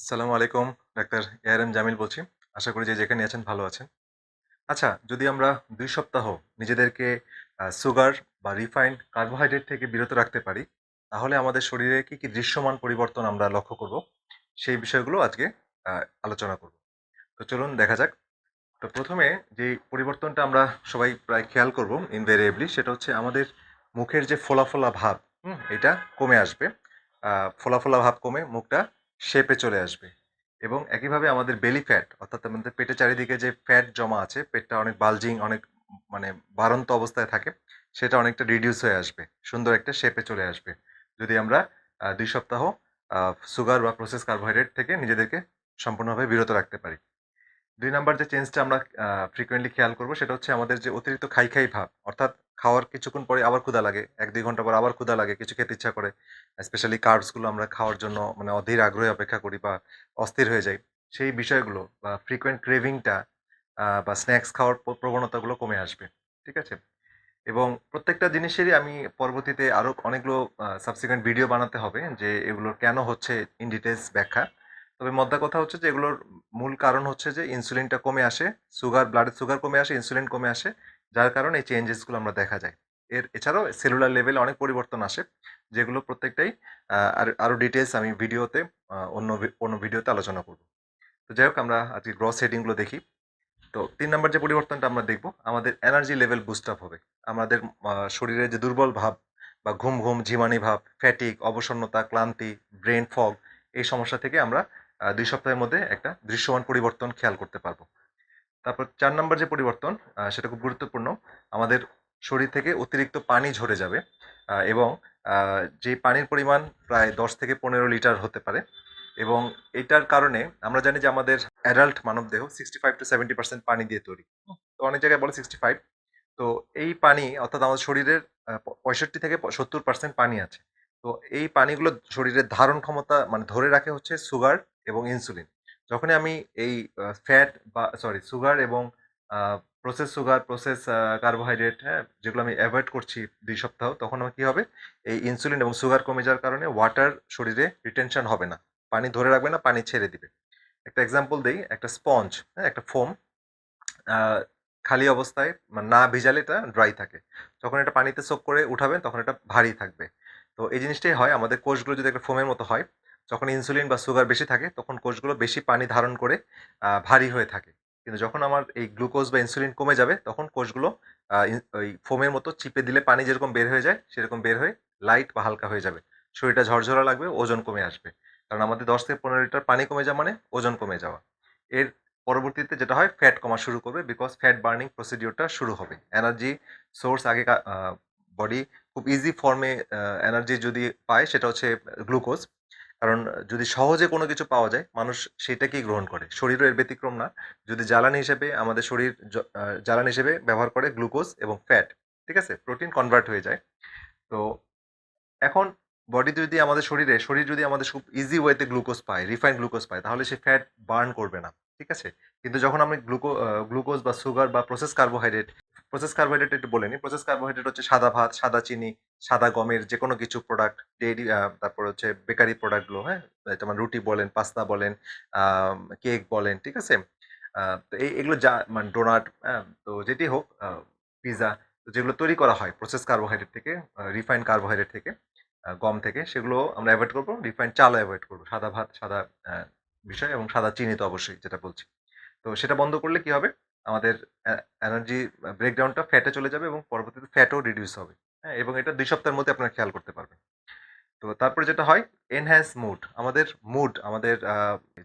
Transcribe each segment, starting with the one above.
আসসালামু আলাইকুম, doctor AR M Jamil বলছি। আশা করি যে যেখানে আছেন ভালো আছেন। আচ্ছা যদি আমরা দুই সপ্তাহ নিজেদেরকে সুগার বা রিফাইন্ড কার্বোহাইড্রেট থেকে বিরত রাখতে পারি, তাহলে আমাদের শরীরে কি কি দৃশ্যমান পরিবর্তন আমরা লক্ষ্য করব? সেই বিষয়গুলো আজকে আলোচনা করব। তো চলুন দেখা যাক। তো প্রথমে যে পরিবর্তনটা আমরা সবাই প্রায় খেয়াল করব ইনভেরিয়েবলি সেটা হচ্ছে আমাদের মুখের যে ফোলা ফোলা ভাব, হুম, এটা কমে আসবে। ফোলা ফোলা ভাব কমে মুখটা শেপে চলে আসবে। এবং একইভাবে আমাদের বেলি ফ্যাট অর্থাৎ আমাদের পেটের চারিদিকে যে ফ্যাট জমা আছে, পেটটা অনেক বালজিং অনেক মানে বাড়ন্ত অবস্থায় থাকে, সেটা অনেকটা রিডিউস হয়ে আসবে, সুন্দর একটা শেপে চলে আসবে। যদি আমরা দুই সপ্তাহ সুগার বা প্রসেস কার্বোহাইড্রেট থেকে নিজেদেরকে সম্পূর্ণভাবে বিরত রাখতে পারি। দুই নাম্বার যে চেঞ্জটা আমরা ফ্রিকোয়েন্টলি খেয়াল করব, সেটা হচ্ছে আমাদের যে অতিরিক্ত খাই খাই ভাব, অর্থাৎ খাওয়ার কিছুক্ষণ পরে আবার ক্ষুধা লাগে, এক দুই ঘণ্টা পর আবার ক্ষুধা লাগে, কিছু খেতে ইচ্ছা করে। স্পেশালি কার্বসগুলো আমরা খাওয়ার জন্য মানে অধীর আগ্রহে অপেক্ষা করি বা অস্থির হয়ে যাই। সেই বিষয়গুলো বা ফ্রিকোয়েন্ট ক্রেভিংটা বা স্ন্যাক্স খাওয়ার প্রবণতাগুলো কমে আসবে, ঠিক আছে? এবং প্রত্যেকটা জিনিসেরই আমি পরবর্তীতে আরও অনেকগুলো সাবসিকুয়েন্ট ভিডিও বানাতে হবে যে এগুলোর কেন হচ্ছে ইন ডিটেলস ব্যাখ্যা। তবে মদ্দা কথা হচ্ছে যে এগুলোর মূল কারণ হচ্ছে যে ইনসুলিনটা কমে আসে সুগার ব্লাডের সুগার কমে আসে ইনসুলিন কমে আসে যার কারণে এই চেঞ্জেসগুলো আমরা দেখা যায়। এর, এছাড়াও সেলুলার লেভেলে অনেক পরিবর্তন আসে, যেগুলো প্রত্যেকটাই আর আরও ডিটেলস আমি ভিডিওতে অন্য অন্য ভিডিওতে আলোচনা করব। তো যাই হোক, আমরা আজকে গ্রস হেডিংগুলো দেখি। তো তিন নম্বর যে পরিবর্তনটা আমরা দেখব, আমাদের এনার্জি লেভেল বুস্ট আপ হবে। আমাদের শরীরে যে দুর্বল ভাব বা ঘুম ঘুম, ঝিমানি ভাব ফ্যাটিক অবসন্নতা, ক্লান্তি ব্রেন ফগ এই সমস্যা থেকে আমরা দুই সপ্তাহের মধ্যে একটা দৃশ্যমান পরিবর্তন খেয়াল করতে পারব। তারপর চার নম্বর যে পরিবর্তন সেটা খুব গুরুত্বপূর্ণ। আমাদের শরীর থেকে অতিরিক্ত পানি ঝরে যাবে এবং যে পানির পরিমাণ প্রায় দশ থেকে পনেরো লিটার হতে পারে, এবং এটার কারণে আমরা জানি যে আমাদের অ্যাডাল্ট মানব দেহ sixty five to seventy percent পানি দিয়ে তৈরি। তো অনেক জায়গায় বলে সিক্সটি ফাইভ তো এই পানি অর্থাৎ আমাদের শরীরের পঁয়ষট্টি থেকে সত্তর পার্সেন্ট পানি আছে। তো এই পানিগুলো শরীরের ধারণ ক্ষমতা মানে ধরে রাখে হচ্ছে সুগার এবং ইনসুলিন। যখনই আমি এই ফ্যাট বা সরি সুগার এবং প্রসেস সুগার প্রসেস কার্বোহাইড্রেট হ্যাঁ যেগুলো আমি অ্যাভয়েড করছি দুই সপ্তাহ, তখন আমার কী হবে? এই ইনসুলিন এবং সুগার কমে যাওয়ার কারণে ওয়াটার শরীরে রিটেনশন হবে না। পানি ধরে রাখবে না, পানি ছেড়ে দিবে। একটা এক্সাম্পল দেই, একটা স্পঞ্জ হ্যাঁ একটা ফোম খালি অবস্থায় মানে না ভিজালে এটা ড্রাই থাকে। যখন এটা পানিতে সোক করে উঠাবেন, তখন এটা ভারী থাকবে। তো এই জিনিসটাই হয়। আমাদের কোষগুলো যদি একটা ফোমের মতো হয় যখন ইনসুলিন বা সুগার বেশি থাকে, তখন কোষগুলো বেশি পানি ধারণ করে ভারী হয়ে থাকে। কিন্তু যখন আমার এই গ্লুকোজ বা ইনসুলিন কমে যাবে, তখন কোষগুলো ওই ফোমের মতো চিপে দিলে পানি যেরকম বের হয়ে যায়, সেরকম বের হয়ে লাইট বা হালকা হয়ে যাবে। শরীরটা ঝরঝরা লাগবে, ওজন কমে আসবে। কারণ আমাদের দশ থেকে পনেরো লিটার পানি কমে যাওয়া মানে ওজন কমে যাওয়া। এর পরবর্তীতে যেটা হয় ফ্যাট কমা শুরু করবে বিকজ ফ্যাট বার্নিং প্রসিডিওরটা শুরু হবে। এনার্জি সোর্স আগে বডি খুব ইজি ফর্মে এনার্জি যদি পায়, সেটা হচ্ছে গ্লুকোজ কারণ যদি সহজে কোনো কিছু পাওয়া যায়, মানুষ সেটাকেই গ্রহণ করে। শরীরও এর ব্যতিক্রম না। যদি জ্বালানি হিসেবে আমাদের শরীর জ্বালানি হিসেবে ব্যবহার করে গ্লুকোজ এবং ফ্যাট, ঠিক আছে? প্রোটিন কনভার্ট হয়ে যায়। তো এখন বডি যদি আমাদের শরীরে, শরীর যদি আমাদের খুব ইজি ওয়েতে গ্লুকোজ পায় রিফাইন্ড গ্লুকোজ পায়, তাহলে সে ফ্যাট বার্ন করবে না, ঠিক আছে? কিন্তু যখন আমি গ্লুকো গ্লুকোজ বা সুগার বা প্রসেস কার্বোহাইড্রেট প্রসেস কার্বোহাইড্রেট একটু বলে নিই প্রসেস কার্বোহাইড্রেট হচ্ছে সাদা ভাত, সাদা চিনি, সাদা গমের যে কোনো কিছু প্রোডাক্ট ডেইরি তারপর হচ্ছে বেকারি প্রোডাক্টগুলো হ্যাঁ? যেমন রুটি বলেন পাস্তা বলেন কেক বলেন, ঠিক আছে? তো এই, এগুলো যা মানে ডোনাট তো যেটি হোক পিৎজা যেগুলো তৈরি করা হয় প্রসেস কার্বোহাইড্রেট থেকে রিফাইন্ড কার্বোহাইড্রেট থেকে গম থেকে, সেগুলো আমরা অ্যাভয়েড করব। রিফাইন্ড চালও অ্যাভয়েড করব। সাদা ভাত, সাদা বিষয় এবং সাদা চিনি তো অবশ্যই, যেটা বলছি। তো সেটা বন্ধ করলে কি হবে? আমাদের এনার্জি ব্রেকডাউনটা ফ্যাটে চলে যাবে এবং পরবর্তীতে ফ্যাটও রিডিউস হবে। হ্যাঁ এবং এটা দুই সপ্তাহের মধ্যে আপনারা খেয়াল করতে পারবেন। তো তারপরে যেটা হয় এনহ্যান্স মুড আমাদের মুড আমাদের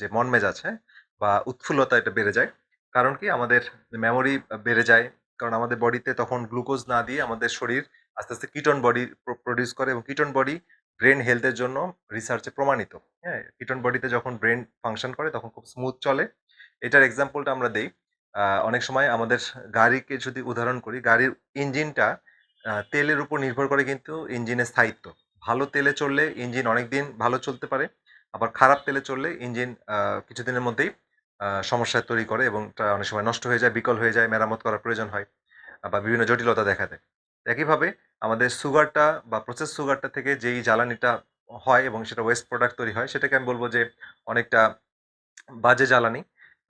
যে মন মেজাজ হ্যাঁ বা উৎফুল্লতা এটা বেড়ে যায়। কারণ কি? আমাদের মেমোরি বেড়ে যায়। কারণ আমাদের বডিতে তখন গ্লুকোজ না দিয়ে আমাদের শরীর আস্তে আস্তে কিটন বডি প্রডিউস করে এবং কিটন বডি ব্রেন হেলথের জন্য রিসার্চে প্রমাণিত। হ্যাঁ কিটন বডিতে যখন ব্রেন ফাংশন করে, তখন খুব স্মুথ চলে। এটার এক্সাম্পলটা আমরা দেই। অনেক সময় আমাদের গাড়িকে যদি উদাহরণ করি, গাড়ির ইঞ্জিনটা তেলের উপর নির্ভর করে কিন্তু ইঞ্জিনের স্থায়িত্ব। ভালো তেলে চললে ইঞ্জিন অনেক দিন ভালো চলতে পারে, আবার খারাপ তেলে চললে ইঞ্জিন কিছুদিনের মধ্যেই সমস্যা তৈরি করে এবং অনেক সময় নষ্ট হয়ে যায়, বিকল হয়ে যায়, মেরামত করার প্রয়োজন হয় বা বিভিন্ন জটিলতা দেখা দেয়। একইভাবে আমাদের সুগারটা বা প্রসেস সুগারটা থেকে যেই জ্বালানিটা হয় এবং সেটা ওয়েস্ট প্রোডাক্ট তৈরি হয়, সেটাকে আমি বলব যে অনেকটা বাজে জ্বালানি।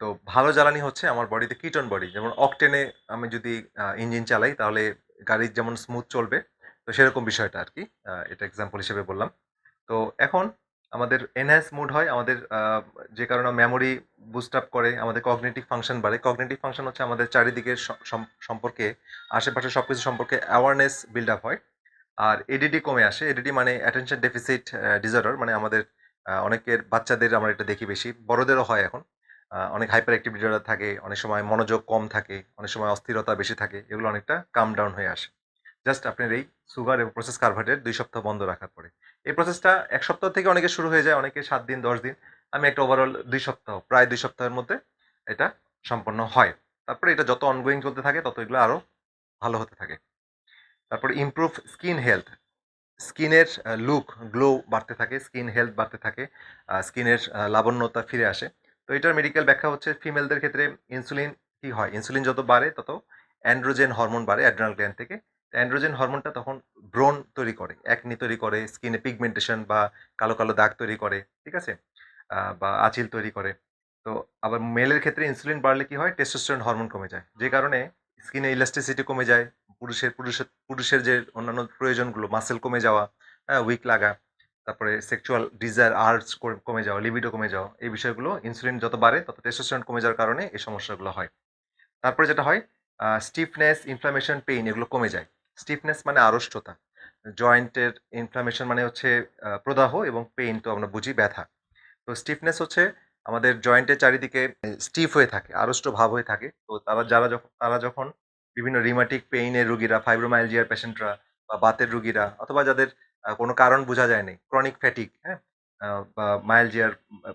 তো ভালো জ্বালানি হচ্ছে আমার বডিতে কিটন বডি যেমন অকটেনে আমি যদি ইঞ্জিন চালাই তাহলে গাড়ি যেমন স্মুথ চলবে, তো সেরকম বিষয়টা আর কি এটা এক্সাম্পল হিসেবে বললাম। তো এখন আমাদের এনহ্যান্স মুড হয়, আমাদের যে কারণে মেমোরি বুস্ট আপ করে, আমাদের কগনেটিভ ফাংশন বাড়ে। কগনেটিভ ফাংশন হচ্ছে আমাদের চারিদিকের সম্পর্কে, আশেপাশে সব কিছু সম্পর্কে অ্যাওয়ারনেস বিল্ড আপ হয়। আর এডিডি কমে আসে। এডিডি মানে অ্যাটেনশন ডেফিসিট ডিসঅর্ডার মানে আমাদের অনেকের বাচ্চাদের আমরা এটা দেখি বেশি, বড়দেরও হয় এখন। অনেক হাইপার অ্যাক্টিভ ডিসঅর্ডার থাকে, অনেক সময় মনোযোগ কম থাকে, অনেক সময় অস্থিরতা বেশি থাকে, এগুলো অনেকটা কাম ডাউন হয়ে আসে। জাস্ট আপনার এই সুগার এবং প্রসেস কার্বোহাইড্রেট দুই সপ্তাহ বন্ধ রাখার পরে। এই প্রসেসটা এক সপ্তাহ থেকে অনেকে শুরু হয়ে যায়, অনেকে সাত দিন, দশ দিন। আমি একটা ওভারঅল দুই সপ্তাহ, প্রায় দুই সপ্তাহের মধ্যে এটা সম্পন্ন হয়। তারপরে এটা যত অনগোয়িং চলতে থাকে, তত এগুলো আরও ভালো হতে থাকে। তারপরে ইমপ্রুভ স্কিন হেলথ স্কিনের লুক গ্লো বাড়তে থাকে স্কিন হেলথ বাড়তে থাকে স্কিনের লাবণ্যতা ফিরে আসে। এটার মেডিকেল ব্যাখ্যা হচ্ছে ফিমেলদের ক্ষেত্রে ইনসুলিন কি হয়? ইনসুলিন যত বাড়ে, তত অ্যান্ড্রোজেন হরমোন বাড়ে অ্যাড্রেনাল গ্ল্যান্ড থেকে। অ্যান্ড্রোজেন হরমোনটা তখন ব্রণ তৈরি করে একনি তৈরি করে স্কিনে পিগমেন্টেশন বা কালো কালো দাগ তৈরি করে, ঠিক আছে? বা আঁচিল তৈরি করে। তো আবার মেলের ক্ষেত্রে ইনসুলিন বাড়লে কি হয়? টেস্টোস্টেরন হরমোন কমে যায়। যে কারণে স্কিনে ইলাস্টিসিটি কমে যায়, পুরুষের পুরুষের পুরুষের যে অন্যান্য প্রয়োজনগুলো মাসেল কমে যাওয়া হ্যাঁ উইক লাগা তারপরে সেক্সুয়াল ডিজায়ার আর্টস কমে যাওয়া লিবিডো কমে যাওয়া, এই বিষয়গুলো ইনসুলিন যত বাড়ে, তত টেস্টোস্টেরন কমে যাওয়ার কারণে এই সমস্যাগুলো হয়। তারপরে যেটা হয় স্টিফনেস ইনফ্লামেশন পেইন এগুলো কমে যায়। স্টিফনেস মানে আড়ষ্টতা। জয়েন্টের ইনফ্লামেশন মানে হচ্ছে প্রদাহ এবং পেইন তো আমরা বুঝি ব্যথা। তো স্টিফনেস হচ্ছে আমাদের জয়েন্টের চারিদিকে স্টিফ হয়ে থাকে, আড়ষ্ট ভাব হয়ে থাকে। তো তারা, যারা যখন, তারা যখন বিভিন্ন রিমাটিক পেইনের রুগীরা ফাইব্রোমাইলজিয়ার পেশেন্টরা বা বাতের রুগীরা অথবা যাদের কোনো কারণ বোঝা যায়নি। ক্রনিক ফ্যাটিক হ্যাঁ? বা মাইলজিয়ার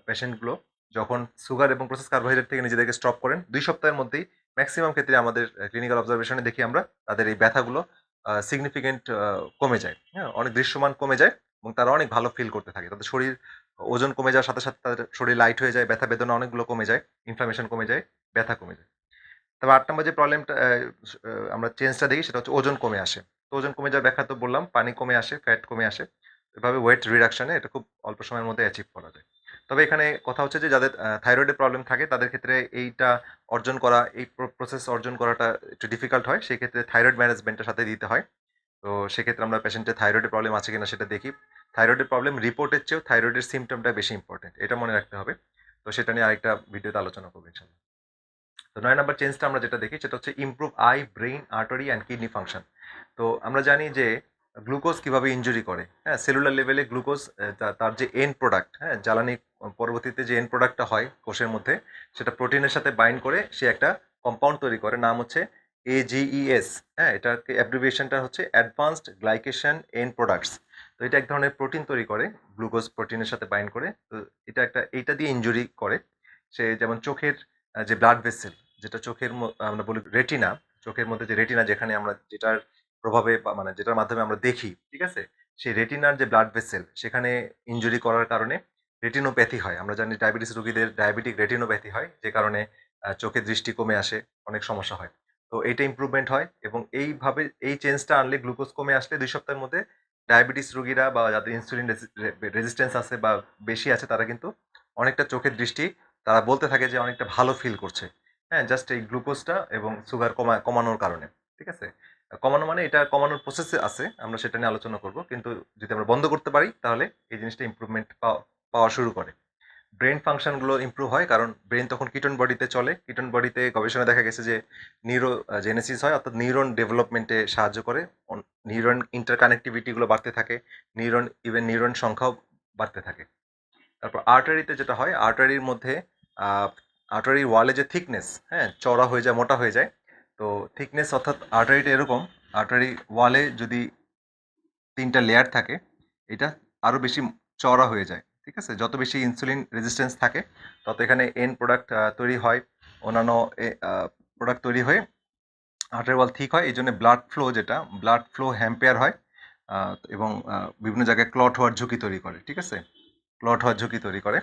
পেশেন্টগুলো যখন সুগার এবং প্রসেস কার্বোহাইড্রেট থেকে নিজেদেরকে স্টপ করেন, দুই সপ্তাহের মধ্যেই ম্যাক্সিমাম ক্ষেত্রে আমাদের ক্লিনিক্যাল অবজারভেশনে দেখি আমরা তাদের এই ব্যথাগুলো সিগনিফিকেন্ট কমে যায় হ্যাঁ? অনেক দৃশ্যমান কমে যায় এবং তারা অনেক ভালো ফিল করতে থাকে। তাদের শরীর, ওজন কমে যাওয়ার সাথে সাথে তাদের শরীর লাইট হয়ে যায়, ব্যথা বেদনা অনেকগুলো কমে যায় ইনফ্লামেশন কমে যায়, ব্যথা কমে যায়। তবে আট নম্বর যে প্রবলেমটা আমরা চেঞ্জটা দেখি সেটা হচ্ছে ওজন কমে আসে। তো ওজন কমে যাওয়ার ব্যাখ্যা তো বললাম, পানি কমে আসে ফ্যাট কমে আসে। এভাবে ওয়েট রিডাকশনে এটা খুব অল্প সময়ের মধ্যে অ্যাচিভ করা যায়। তবে এখানে কথা হচ্ছে যে যাদের থাইরয়েডের প্রবলেম থাকে, তাদের ক্ষেত্রে এইটা অর্জন করা, এই প্রসেস অর্জন করাটা একটু ডিফিকাল্ট হয়। সেক্ষেত্রে থাইরয়েড ম্যানেজমেন্টের সাথে দিতে হয়। তো সেক্ষেত্রে আমরা পেশেন্টের থাইরয়েডের প্রবলেম আছে কিনা সেটা দেখি। থাইরয়েডের প্রবলেম রিপোর্টের চেয়েও থাইরয়েডের সিমটমটা বেশি ইম্পর্টেন্ট এটা মনে রাখতে হবে। তো সেটা নিয়ে আরেকটা ভিডিওতে আলোচনা করব ইনশাল্লাহ। তো নয় নম্বর চেঞ্জটা আমরা যেটা দেখি, সেটা হচ্ছে improve eye brain artery and kidney function তো আমরা জানি যে গ্লুকোজ কীভাবে ইনজুরি করে হ্যাঁ সেলুলার লেভেলে গ্লুকোজ তার যে এন্ড প্রোডাক্ট হ্যাঁ জ্বালানি পরবর্তীতে যে এন্ড প্রোডাক্টটা হয় কোষের মধ্যে, সেটা প্রোটিনের সাথে বাইন্ড করে সে একটা কম্পাউন্ড তৈরি করে, নাম হচ্ছে এজিইএস হ্যাঁ এটার অ্যাব্রিভিয়েশনটা হচ্ছে অ্যাডভান্সড গ্লাইকেশন এন্ড প্রোডাক্টস তো এটা এক ধরনের প্রোটিন তৈরি করে, গ্লুকোজ প্রোটিনের সাথে বাইন্ড করে, তো এটা একটা, এইটা দিয়ে ইনজুরি করে। সে যেমন চোখের যে ব্লাড ভেসেল যেটা চোখের আমরা বলি রেটিনা চোখের মধ্যে যে রেটিনা যেখানে আমরা যেটার প্রভাবে মানে যেটার মাধ্যমে আমরা দেখি, ঠিক আছে? সেই রেটিনার যে ব্লাড ভেসেল সেখানে ইনজুরি করার কারণে রেটিনোপ্যাথি হয়। আমরা জানি ডায়াবেটিস রোগীদের ডায়াবেটিক রেটিনোপ্যাথি হয়, যে কারণে চোখের দৃষ্টি কমে আসে, অনেক সমস্যা হয়। তো এইটা ইমপ্রুভমেন্ট হয় এবং এইভাবে, এই চেঞ্জটা আনলে গ্লুকোজ কমে আসলে দুই সপ্তাহের মধ্যে ডায়াবেটিস রোগীরা বা যাদের ইনসুলিন রেজিস্ট্যান্স আছে বা বেশি আছে, তারা কিন্তু অনেকটা চোখের দৃষ্টি, তারা বলতে থাকে যে অনেকটা ভালো ফিল করছে। হ্যাঁ জাস্ট এই গ্লুকোজটা এবং সুগার কমা, কমানোর কারণে, ঠিক আছে? কমানো মানে এটা কমানোর প্রসেসে আছে, আমরা সেটা নিয়ে আলোচনা করব। কিন্তু যদি আমরা বন্ধ করতে পারি, তাহলে এই জিনিসটা ইমপ্রুভমেন্ট পাওয়া শুরু করে। ব্রেন ফাংশনগুলো ইমপ্রুভ হয়, কারণ ব্রেন তখন কিটন বডিতে চলে। কিটন বডিতে গবেষণা দেখা গেছে যে নিউরো জেনেসিস হয়, অর্থাৎ নিউরন ডেভেলপমেন্টে সাহায্য করে। নিউরন ইন্টারকানেক্টিভিটিগুলো বাড়তে থাকে নিউরন ইভেন নিউরন সংখ্যাও বাড়তে থাকে। তারপর আর্টারিতে যেটা হয় আর্টারির মধ্যে আর্টারির ওয়ালে যে থিকনেস হ্যাঁ চড়া হয়ে যায়, মোটা হয়ে যায় তো থিকনেস অর্থাৎ আর্টারিটা এরকম আর্টারি ওয়ালে যদি তিনটা লেয়ার থাকে, এটা আরও বেশি চওড়া হয়ে যায়, ঠিক আছে? যত বেশি ইনসুলিন রেজিস্ট্যান্স থাকে, তত এখানে এন প্রোডাক্ট তৈরি হয়, অন্যান্য প্রোডাক্ট তৈরি হয়ে আর্টারি ওয়াল ঠিক হয় এই জন্য ব্লাড ফ্লো যেটা ব্লাড ফ্লো হ্যাম্পেয়ার হয় এবং বিভিন্ন জায়গায় ক্লট হওয়ার ঝুঁকি তৈরি করে, ঠিক আছে? ক্লট হওয়ার ঝুঁকি তৈরি করে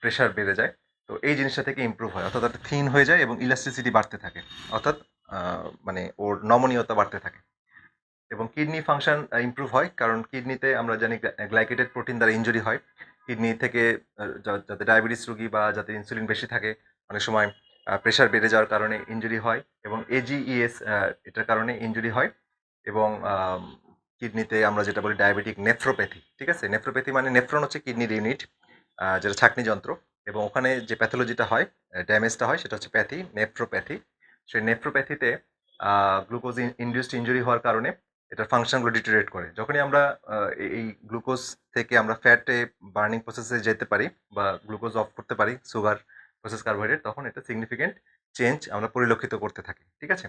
প্রেশার বেড়ে যায়, তো এই জিনিসটা থেকে ইমপ্রুভ হয়, অর্থাৎ থিন হয়ে যায় এবং ইলাস্টিসিটি বাড়তে থাকে, অর্থাৎ মানে ওর নমনীয়তা বাড়তে থাকে। এবং কিডনি ফাংশন ইমপ্রুভ হয়। কারণ কিডনিতে আমরা জানি গ্লাইকেটেড প্রোটিন দ্বারা ইঞ্জুরি হয়। কিডনি থেকে যাতে ডায়াবেটিস রোগী বা যাতে ইনসুলিন বেশি থাকে, অনেক সময় প্রেশার বেড়ে যাওয়ার কারণে ইনজুরি হয় এবং এজিইএস এটার কারণে ইনজুরি হয়। এবং কিডনিতে আমরা যেটা বলি ডায়াবেটিক নেফ্রোপ্যাথি ঠিক আছে? নেফ্রোপ্যাথি মানে নেফ্রন হচ্ছে কিডনির ইউনিট যেটা ছাকনি যন্ত্র। এবং ওখানে যে প্যাথোলজিটা হয় ড্যামেজটা হয়, সেটা হচ্ছে প্যাথি নেফ্রোপ্যাথি সেই নেফ্রোপ্যাথিতে গ্লুকোজ ইনডিউসড ইনজুরি হওয়ার কারণে এটার ফাংশনগুলো ডিটোরেট করে। যখনই আমরা এই গ্লুকোজ থেকে আমরা ফ্যাটে বার্নিং প্রসেসে যেতে পারি বা গ্লুকোজ অফ করতে পারি সুগার প্রসেস কার্বোহাইড্রেট তখন এটা সিগনিফিকেন্ট চেঞ্জ আমরা পরিলক্ষিত করতে থাকি। ঠিক আছে?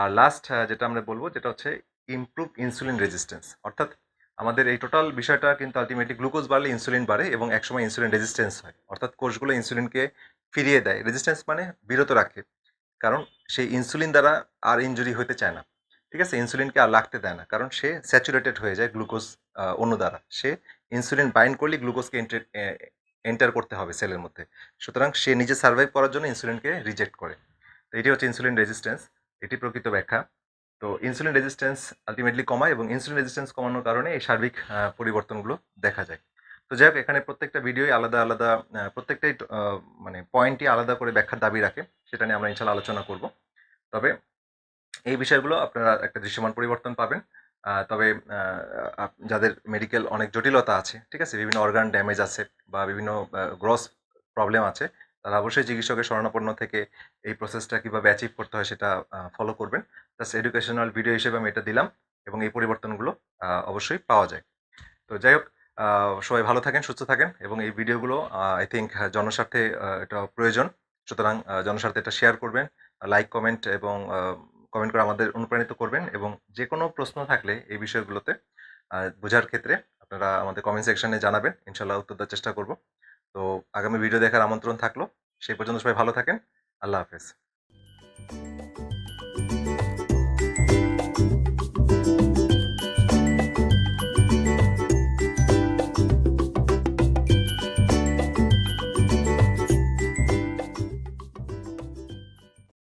আর লাস্ট যেটা আমরা বলব যেটা হচ্ছে ইমপ্রুভ ইনসুলিন রেজিস্ট্যান্স অর্থাৎ আমাদের এই টোটাল বিষয়টা কিন্তু আলটিমেটলি গ্লুকোজ বাড়লে ইনসুলিন বাড়ে এবং একসময় ইনসুলিন রেজিস্ট্যান্স হয়। অর্থাৎ কোষগুলো ইনসুলিনকে ফিরিয়ে দেয়। রেজিস্ট্যান্স মানে বিরত রাখে। কারণ সেই ইনসুলিন দ্বারা আর ইনজুরি হতে চায় না। ঠিক আছে? ইনসুলিনকে আর লাগতে দেয় না। কারণ সে স্যাচুরেটেড হয়ে যায় গ্লুকোজ অন্য দ্বারা। সে ইনসুলিন বাইন্ড করলে গ্লুকোজকে এন্টার করতে হবে সেলের মধ্যে। সুতরাং সে নিজে সার্ভাইভ করার জন্য ইনসুলিনকে রিজেক্ট করে। তো এটি হচ্ছে ইনসুলিন রেজিস্ট্যান্স এটি প্রকৃত ব্যাখ্যা। তো ইনসুলিন রেজিস্ট্যান্স আলটিমেটলি কমায় এবং ইনসুলিন রেজিস্ট্যান্স কমানোর কারণে এই সার্বিক পরিবর্তনগুলো দেখা যায়। তো যাই হোক, এখানে প্রত্যেকটা ভিডিওই আলাদা আলাদা প্রত্যেকটাই মানে পয়েন্টই আলাদা করে ব্যাখ্যার দাবি রাখে। সেটা নিয়ে আমরা ইনশাল্লাহ আলোচনা করব। তবে এই বিষয়গুলো আপনারা একটা দৃশ্যমান পরিবর্তন পাবেন। তবে যাদের মেডিকেল অনেক জটিলতা আছে, ঠিক আছে? বিভিন্ন অর্গান ড্যামেজ আছে বা বিভিন্ন গ্রস প্রবলেম আছে, তারা অবশ্যই চিকিৎসকের শরণাপন্ন থেকে এই প্রসেসটা কীভাবে অ্যাচিভ করতে হয় সেটা ফলো করবেন। জাস্ট এডুকেশনাল ভিডিও হিসেবে আমি এটা দিলাম এবং এই পরিবর্তনগুলো অবশ্যই পাওয়া যায়। তো যাই হোক সবাই ভালো থাকেন, সুস্থ থাকেন এবং এই ভিডিওগুলো আই থিঙ্ক জনস্বার্থে এটা প্রয়োজন। সুতরাং জনস্বার্থে এটা শেয়ার করবেন লাইক কমেন্ট এবং কমেন্ট করে আমাদের অনুপ্রাণিত করবেন এবং যে কোনো প্রশ্ন থাকলে এই বিষয়গুলোতে বোঝার ক্ষেত্রে আপনারা আমাদের কমেন্ট সেকশনে জানাবেন। ইনশাল্লাহ উত্তর দেওয়ার চেষ্টা করব। তো আগামী ভিডিও দেখার আমন্ত্রণ থাকল। সেই পর্যন্ত সবাই ভালো থাকেন। আল্লাহ হাফেজ।